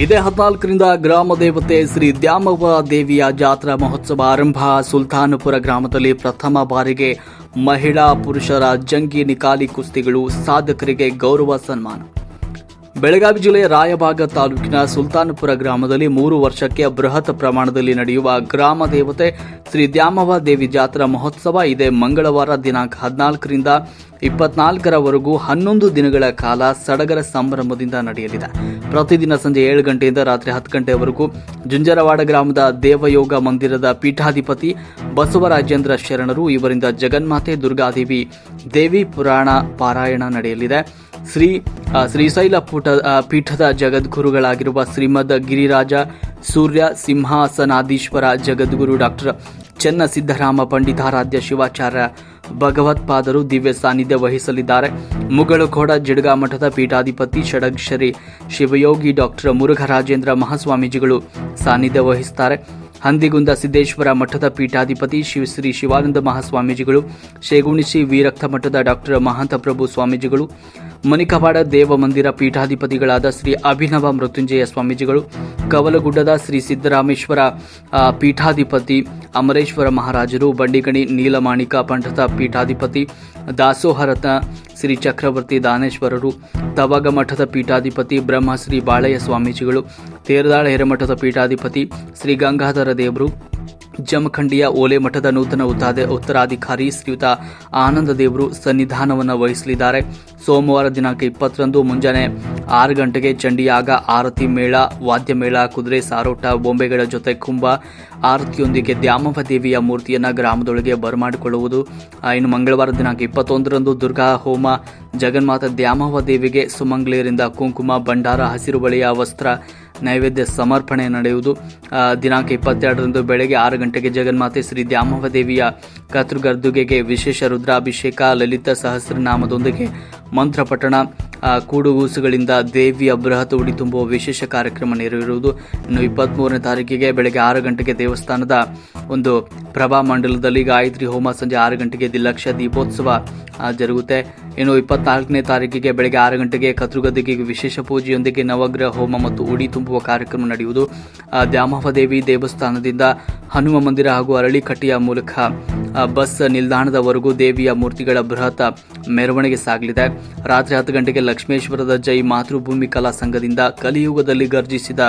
ಇದೇ ಹದಿನಾಲ್ಕರಿಂದ ಗ್ರಾಮ ದೇವತೆ ಶ್ರೀ ದ್ಯಾಮವ್ವ ದೇವಿಯ ಜಾತ್ರಾ ಮಹೋತ್ಸವ ಆರಂಭ. ಸುಲ್ತಾನಪುರ ಗ್ರಾಮದಲ್ಲಿ ಪ್ರಥಮ ಬಾರಿಗೆ ಮಹಿಳಾ ಪುರುಷರ ಜಂಗಿ ನಿಕಾಲಿ ಕುಸ್ತಿಗಳು ಸಾಧಕರಿಗೆ ಗೌರವ ಸನ್ಮಾನ. ಬೆಳಗಾವಿ ಜಿಲ್ಲೆಯ ರಾಯಬಾಗ ತಾಲೂಕಿನ ಸುಲ್ತಾನಪುರ ಗ್ರಾಮದಲ್ಲಿ ಮೂರು ವರ್ಷಕ್ಕೆ ಬೃಹತ್ ಪ್ರಮಾಣದಲ್ಲಿ ನಡೆಯುವ ಗ್ರಾಮ ದೇವತೆ ಶ್ರೀ ದ್ಯಾಮವ ದೇವಿ ಜಾತ್ರಾ ಮಹೋತ್ಸವ ಇದೇ ಮಂಗಳವಾರ ದಿನಾಂಕ ಹದಿನಾಲ್ಕರಿಂದ ಇಪ್ಪತ್ನಾಲ್ಕರವರೆಗೂ ಹನ್ನೊಂದು ದಿನಗಳ ಕಾಲ ಸಡಗರ ಸಂಭ್ರಮದಿಂದ ನಡೆಯಲಿದೆ. ಪ್ರತಿದಿನ ಸಂಜೆ ಏಳು ಗಂಟೆಯಿಂದ ರಾತ್ರಿ ಹತ್ತು ಗಂಟೆವರೆಗೂ ಜುಂಜರವಾಡ ಗ್ರಾಮದ ದೇವಯೋಗ ಮಂದಿರದ ಪೀಠಾಧಿಪತಿ ಬಸವರಾಜೇಂದ್ರ ಶರಣರು ಇವರಿಂದ ಜಗನ್ಮಾತೆ ದುರ್ಗಾದೇವಿ ದೇವಿ ಪುರಾಣ ಪಾರಾಯಣ ನಡೆಯಲಿದೆ. ಶ್ರೀ ಶ್ರೀಶೈಲ ಪುಟ ಪೀಠದ ಜಗದ್ಗುರುಗಳಾಗಿರುವ ಶ್ರೀಮದ್ ಗಿರಿರಾಜ ಸೂರ್ಯ ಸಿಂಹಾಸನಾಧೀಶ್ವರ ಜಗದ್ಗುರು ಡಾಕ್ಟರ್ ಚೆನ್ನ ಸಿದ್ದರಾಮ ಪಂಡಿತಾರಾಧ್ಯ ಶಿವಾಚಾರ್ಯ ಭಗವತ್ಪಾದರು ದಿವ್ಯ ಸಾನ್ನಿಧ್ಯ ವಹಿಸಲಿದ್ದಾರೆ. ಮುಗಳಖೋಡ ಜಿಡ್ಗಾ ಮಠದ ಪೀಠಾಧಿಪತಿ ಷಡಕ್ಷರಿ ಶಿವಯೋಗಿ ಡಾಕ್ಟರ್ ಮುರುಘರಾಜೇಂದ್ರ ಮಹಾಸ್ವಾಮೀಜಿಗಳು ಸಾನ್ನಿಧ್ಯ ವಹಿಸುತ್ತಾರೆ. ಹಂದಿಗುಂದ ಸಿದ್ದೇಶ್ವರ ಮಠದ ಪೀಠಾಧಿಪತಿ ಶಿವ, ಶ್ರೀ ಶಿವಾನಂದ ಮಹಾಸ್ವಾಮೀಜಿಗಳು ಶೇಗುಣಿಸಿ ವೀರಕ್ತ ಮಠದ ಡಾಕ್ಟರ್ ಮಹಾಂತ ಪ್ರಭು ಸ್ವಾಮೀಜಿಗಳು ಮನಿಕವಾಡ ದೇವ ಮಂದಿರ ಪೀಠಾಧಿಪತಿಗಳಾದ ಶ್ರೀ ಅಭಿನವ ಮೃತ್ಯುಂಜಯ ಸ್ವಾಮೀಜಿಗಳು, ಕವಲಗುಡ್ಡದ ಶ್ರೀ ಸಿದ್ದರಾಮೇಶ್ವರ ಪೀಠಾಧಿಪತಿ ಅಮರೇಶ್ವರ ಮಹಾರಾಜರು, ಬಂಡಿಗಣಿ ನೀಲಮಾಣಿಕ ಪಂಠದ ಪೀಠಾಧಿಪತಿ ದಾಸೋಹರತ ಶ್ರೀ ಚಕ್ರವರ್ತಿ ದಾನೇಶ್ವರರು, ತವಗ ಮಠದ ಪೀಠಾಧಿಪತಿ ಬ್ರಹ್ಮಶ್ರೀ ಬಾಳಯ್ಯ ಸ್ವಾಮೀಜಿಗಳು, ತೇರದಾಳ ಹಿರೇಮಠದ ಪೀಠಾಧಿಪತಿ ಶ್ರೀ ಗಂಗಾಧರ ದೇವರು ಜಮಖಂಡಿಯ ಓಲೆ ಮಠದ ನೂತನ ಉತ್ತರಾಧಿಕಾರಿ ಶ್ರೀಯುತ ಆನಂದ ದೇವರು ಸನ್ನಿಧಾನವನ್ನು ವಹಿಸಲಿದ್ದಾರೆ. ಸೋಮವಾರ ದಿನಾಂಕ ಇಪ್ಪತ್ತರಂದು ಮುಂಜಾನೆ ಆರು ಗಂಟೆಗೆ ಚಂಡಿಯಾಗ ಆರತಿ ಮೇಳ, ವಾದ್ಯ ಮೇಳ, ಕುದುರೆ ಸಾರೋಟ, ಬೊಂಬೆಗಳ ಜೊತೆ ಕುಂಭ, ಆರತಿಯೊಂದಿಗೆ ದ್ಯಾಮವ ದೇವಿಯ ಮೂರ್ತಿಯನ್ನು ಗ್ರಾಮದೊಳಗೆ ಬರಮಾಡಿಕೊಳ್ಳುವುದು. ಇನ್ನು ಮಂಗಳವಾರ ದಿನಾಂಕ ಇಪ್ಪತ್ತೊಂದರಂದು ದುರ್ಗಾ ಹೋಮ, ಜಗನ್ಮಾತ ದ್ಯಾಮವ ದೇವಿಗೆ ಸುಮಂಗ್ಲೇರಿಂದ ಕುಂಕುಮ, ಭಂಡಾರ, ಹಸಿರು ಬಳಿಯ ವಸ್ತ್ರ ನೈವೇದ್ಯ ಸಮರ್ಪಣೆ ನಡೆಯುವುದು. ದಿನಾಂಕ ಇಪ್ಪತ್ತೆರಡರಂದು ಬೆಳಗ್ಗೆ ಆರು ಗಂಟೆಗೆ ಜಗನ್ಮಾತೆ ಶ್ರೀ ದ್ಯಾಮವ್ವ ದೇವಿಯ ಕತೃಗರ್ದುಗೆಗೆ ವಿಶೇಷ ರುದ್ರಾಭಿಷೇಕ, ಲಲಿತ ಸಹಸ್ರನಾಮದೊಂದಿಗೆ ಮಂತ್ರಪಠಣ ಕೂಡುಗೂಸುಗಳಿಂದ ದೇವಿಯ ಬೃಹತ್ ಉಡಿ ತುಂಬುವ ವಿಶೇಷ ಕಾರ್ಯಕ್ರಮ ನೆರವೇರುವುದು. ಇನ್ನು ಇಪ್ಪತ್ತ್ಮೂರನೇ ತಾರೀಕಿಗೆ ಬೆಳಗ್ಗೆ ಆರು ಗಂಟೆಗೆ ದೇವಸ್ಥಾನದ ಒಂದು ಪ್ರಭಾ ಮಂಡಲದಲ್ಲಿ ಗಾಯತ್ರಿ ಹೋಮ ಸಂಜೆ ಆರು ಗಂಟೆಗೆ ದಿಲಕ್ಷ ದೀಪೋತ್ಸವ ಜರುಗುತ್ತೆ. ಇನ್ನು ಇಪ್ಪತ್ನಾಲ್ಕನೇ ತಾರೀಕಿಗೆ ಬೆಳಗ್ಗೆ ಆರು ಗಂಟೆಗೆ ಕತ್ರುಗದ್ದಿಗೆ ವಿಶೇಷ ಪೂಜೆಯೊಂದಿಗೆ ನವಗ್ರಹ ಹೋಮ ಮತ್ತು ಉಡಿ ತುಂಬುವ ಕಾರ್ಯಕ್ರಮ ನಡೆಯುವುದು. ದ್ಯಾಮಹದೇವಿ ದೇವಸ್ಥಾನದಿಂದ ಹನುಮ ಮಂದಿರ ಹಾಗೂ ಅರಳಿಕಟ್ಟಿಯ ಮೂಲಕ ಬಸ್ ನಿಲ್ದಾಣದವರೆಗೂ ದೇವಿಯ ಮೂರ್ತಿಗಳ ಬೃಹತ್ ಮೆರವಣಿಗೆ ಸಾಗಲಿದೆ. ರಾತ್ರಿ ಹತ್ತು ಗಂಟೆಗೆ ಲಕ್ಷ್ಮೇಶ್ವರದ ಜೈ ಮಾತೃಭೂಮಿ ಕಲಾ ಸಂಘದಿಂದ ಕಲಿಯುಗದಲ್ಲಿ ಗರ್ಜಿಸಿದ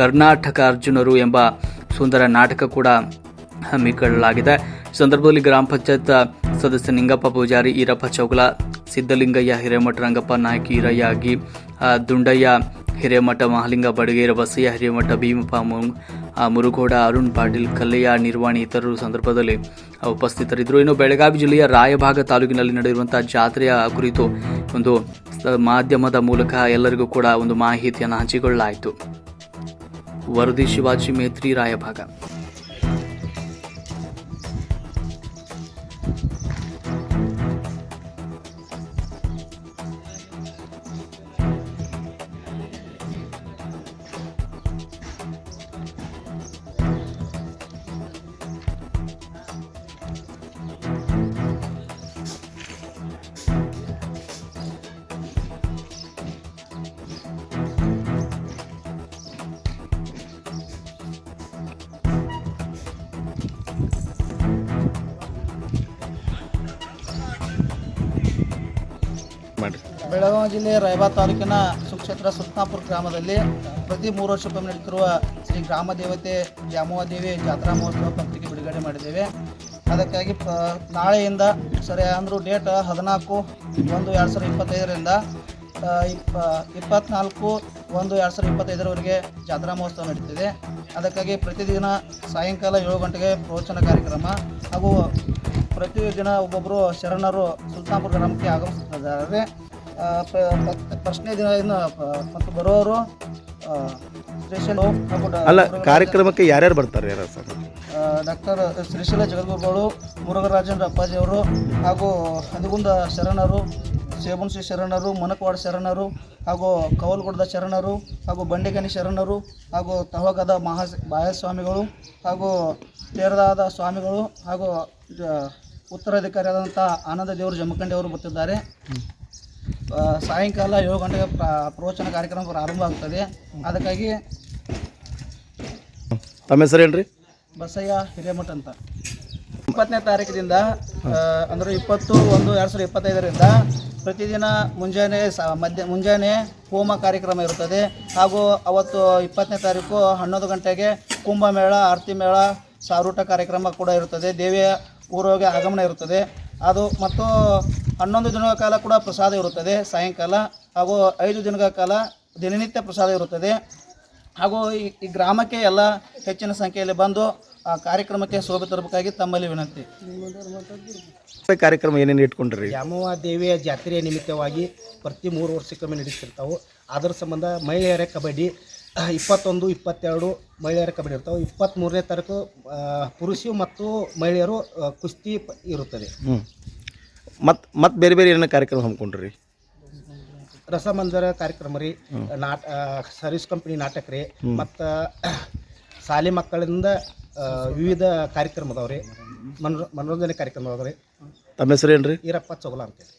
ಕರ್ನಾಟಕ ಅರ್ಜುನರು ಎಂಬ ಸುಂದರ ನಾಟಕ ಕೂಡ ಹಮ್ಮಿಕೊಳ್ಳಲಾಗಿದೆ. ಸಂದರ್ಭದಲ್ಲಿ ಗ್ರಾಮ ಪಂಚಾಯತ್ ಸದಸ್ಯ ನಿಂಗಪ್ಪ ಪೂಜಾರಿ, ಈರಪ್ಪ ಚೌಗಲ ಸಿದ್ದಲಿಂಗಯ್ಯ ಹಿರೇಮಠ ರಂಗಪ್ಪ ನಾಯಕಿ ಈರಯ್ಯ ದುಂಡಯ್ಯ, ಹಿರೇಮಠ ಮಹಾಲಿಂಗ ಬಡಗೇರ, ಬಸಯ್ಯ, ಹಿರೇಮಠ ಭೀಮಪ್ಪ ಮುರುಗೋಡ ಅರುಣ್ ಪಾಟೀಲ್, ಕಲ್ಲಯ್ಯ, ನಿರ್ವಾಣಿ ಇತರರು ಸಂದರ್ಭದಲ್ಲಿ ಉಪಸ್ಥಿತರಿದ್ದರು. ಇನ್ನು ಬೆಳಗಾವಿ ಜಿಲ್ಲೆಯ ರಾಯಭಾಗ ತಾಲೂಕಿನಲ್ಲಿ ನಡೆಯುವಂತಹ ಜಾತ್ರೆಯ ಕುರಿತು ಒಂದು ಮಾಧ್ಯಮದ ಮೂಲಕ ಎಲ್ಲರಿಗೂ ಕೂಡ ಒಂದು ಮಾಹಿತಿಯನ್ನು ಹಂಚಿಕೊಳ್ಳಲಾಯಿತು. ವರದಿ ಶಿವಾಜಿ ಮೇತ್ರಿ, ರಾಯಭಾಗ. ಬೆಳಗಾವಿ ಜಿಲ್ಲೆ ರಾಯಬಾಗ ತಾಲೂಕಿನ ಸುಕ್ಷೇತ್ರ ಸುತ್ನಾಪುರ ಗ್ರಾಮದಲ್ಲಿ ಪ್ರತಿ ಮೂರು ವರ್ಷಕ್ಕೊಮ್ಮೆ ನಡೆಯುತ್ತಿರುವ ಶ್ರೀ ಗ್ರಾಮ ದೇವತೆ ದೇವಿ ಜಾತ್ರಾ ಮಹೋತ್ಸವ ಪತ್ರಿಕೆ ಬಿಡುಗಡೆ ಮಾಡಿದ್ದೇವೆ. ಅದಕ್ಕಾಗಿ ಪ, ನಾಳೆಯಿಂದ, ಸರಿ, ಅಂದರೂ ಡೇಟ್ ಹದಿನಾಲ್ಕು ಒಂದು ಎರಡು ಸಾವಿರದ ಇಪ್ಪತ್ತೈದರಿಂದ ಇಪ್ಪ, ಇಪ್ಪತ್ನಾಲ್ಕು ಒಂದು ಎರಡು ಸಾವಿರದ ಇಪ್ಪತ್ತೈದರವರೆಗೆ ಜಾತ್ರಾ ಮಹೋತ್ಸವ ನಡೀತಿದೆ. ಅದಕ್ಕಾಗಿ ಪ್ರತಿದಿನ ಸಾಯಂಕಾಲ ಏಳು ಗಂಟೆಗೆ ಪ್ರವಚನ ಕಾರ್ಯಕ್ರಮ ಹಾಗೂ ಪ್ರತಿ ದಿನ ಒಬ್ಬೊಬ್ಬರು ಶರಣರು ಸುಲ್ತಾನ್ಪುರ ಗ್ರಾಮಕ್ಕೆ ಆಗಮಿಸುತ್ತಿದ್ದಾರೆ. ಆ, ಪ್ರ- ಪ್ರ- ಫಸ್ಟ್ನೇ ದಿನ ಇನ್ನು ಮತ್ತು ಬರೋರು ಅಲ್ಲ ಕಾರ್ಯಕ್ರಮಕ್ಕೆ ಯಾರ್ಯಾರು ಬರ್ತಾರೆ ಯಾರು ಸರ್? ಡಾಕ್ಟರ್ ಶ್ರೀಶೈಲ ಜಗದ್ಗುರುಗಳು ಮುರುಘರಾಜೇಂದ್ರ ಅಪ್ಪಾಜಿ ಅವರು ಹಾಗೂ ಹಂದಿಗುಂದ ಶರಣರು ಸೇಬುಣಸಿ ಶರಣರು ಮನಕವಾಡ ಶರಣರು ಹಾಗೂ ಕವಲ್ಗುಡ್ಡದ ಶರಣರು ಹಾಗೂ ಬಂಡೆಗನಿ ಶರಣರು ಹಾಗೂ ತಹಗದ ಮಹಾ ಬಾಯಸ್ವಾಮಿಗಳು ಹಾಗೂ ತೇರದಾದ ಸ್ವಾಮಿಗಳು ಹಾಗೂ ಉತ್ತರಾಧಿಕಾರಿಯಾದಂಥ ಆನಂದ ದೇವರು ಜಮಖಂಡಿ ಅವರು ಬರ್ತಿದ್ದಾರೆ. ಸಾಯಂಕಾಲ ಏಳು ಗಂಟೆಗೆ ಪ್ರ- ಪ್ರವಚನ ಕಾರ್ಯಕ್ರಮ ಪ್ರಾರಂಭ ಆಗ್ತದೆ. ಅದಕ್ಕಾಗಿ ತಮ್ಮ ಹೆಸರು ಹೇಳ್ರಿ? ಬಸಯ್ಯ ಹಿರೇಮಠ ಅಂತ. ಇಪ್ಪತ್ತನೇ ತಾರೀಕಿನಿಂದ ಅಂದರೆ ಇಪ್ಪತ್ತು ಒಂದು ಎರಡು ಸಾವಿರದ ಇಪ್ಪತ್ತೈದರಿಂದ ಪ್ರತಿದಿನ ಮುಂಜಾನೆ ಸ ಮಧ್ಯ ಮುಂಜಾನೆ ಹೋಮ ಕಾರ್ಯಕ್ರಮ ಇರುತ್ತದೆ. ಹಾಗೂ ಅವತ್ತು ಇಪ್ಪತ್ತನೇ ತಾರೀಕು ಹನ್ನೊಂದು ಗಂಟೆಗೆ ಕುಂಭಮೇಳ ಆರತಿ ಮೇಳ ಸಾರೂಟ ಕಾರ್ಯಕ್ರಮ ಕೂಡ ಇರುತ್ತದೆ. ದೇವಿಯ ಊರೋಗ್ಯ ಆಗಮನ ಇರುತ್ತದೆ. ಅದು ಮತ್ತು ಹನ್ನೊಂದು ದಿನಗಳ ಕಾಲ ಕೂಡ ಪ್ರಸಾದ ಇರುತ್ತದೆ ಸಾಯಂಕಾಲ ಹಾಗೂ ಐದು ದಿನಗಳ ಕಾಲ ದಿನನಿತ್ಯ ಪ್ರಸಾದ ಇರುತ್ತದೆ. ಹಾಗೂ ಈ ಈ ಗ್ರಾಮಕ್ಕೆ ಎಲ್ಲ ಹೆಚ್ಚಿನ ಸಂಖ್ಯೆಯಲ್ಲಿ ಬಂದು ಆ ಕಾರ್ಯಕ್ರಮಕ್ಕೆ ಶೋಭೆ ತರಬೇಕಾಗಿ ತಮ್ಮಲ್ಲಿ ವಿನಂತಿ. ಕಾರ್ಯಕ್ರಮ ಏನೇನು ಇಟ್ಕೊಂಡ್ರಿ? ಯಾಮವ್ವ ದೇವಿಯ ಜಾತ್ರೆಯ ನಿಮಿತ್ತವಾಗಿ ಪ್ರತಿ ಮೂರು ವರ್ಷಕ್ಕೊಮ್ಮೆ ನಡೆಸಿರ್ತಾವೆ ಅದರ ಸಂಬಂಧ ಮಹಿಳೆಯರ ಕಬಡ್ಡಿ ಇಪ್ಪತ್ತೊಂದು ಇಪ್ಪತ್ತೆರಡು ಮಹಿಳೆಯರ ಕಬಡ್ಡಿ ಇರ್ತಾವೆ. ಇಪ್ಪತ್ತ್ಮೂರನೇ ತಾರೀಕು ಪುರುಷರು ಮತ್ತು ಮಹಿಳೆಯರು ಕುಸ್ತಿ ಇರುತ್ತದೆ. ಹ್ಞೂ ಮತ್ತು ಮತ್ತು ಬೇರೆ ಬೇರೆ ಏನೇನು ಕಾರ್ಯಕ್ರಮ ಹಮ್ಮಿಕೊಂಡ್ರಿ ರಸಮಂಜರ ಕಾರ್ಯಕ್ರಮ ರೀ ನಾಟ ಸರ್ವಿಸ್ ಕಂಪ್ನಿ ನಾಟಕ ರೀ ಮತ್ತು ಶಾಲೆ ಮಕ್ಕಳಿಂದ ವಿವಿಧ ಕಾರ್ಯಕ್ರಮ ಅದಾವೆ ರೀ ಮನೋ ಮನೋರಂಜನೆ ಕಾರ್ಯಕ್ರಮ ಅದಾವೆ ರೀ. ತಮ್ಮ ಹೆಸರು ಏನ್ರಿ? ಈರಪ್ಪ ಚೌಲ ಅಂತೇಳಿ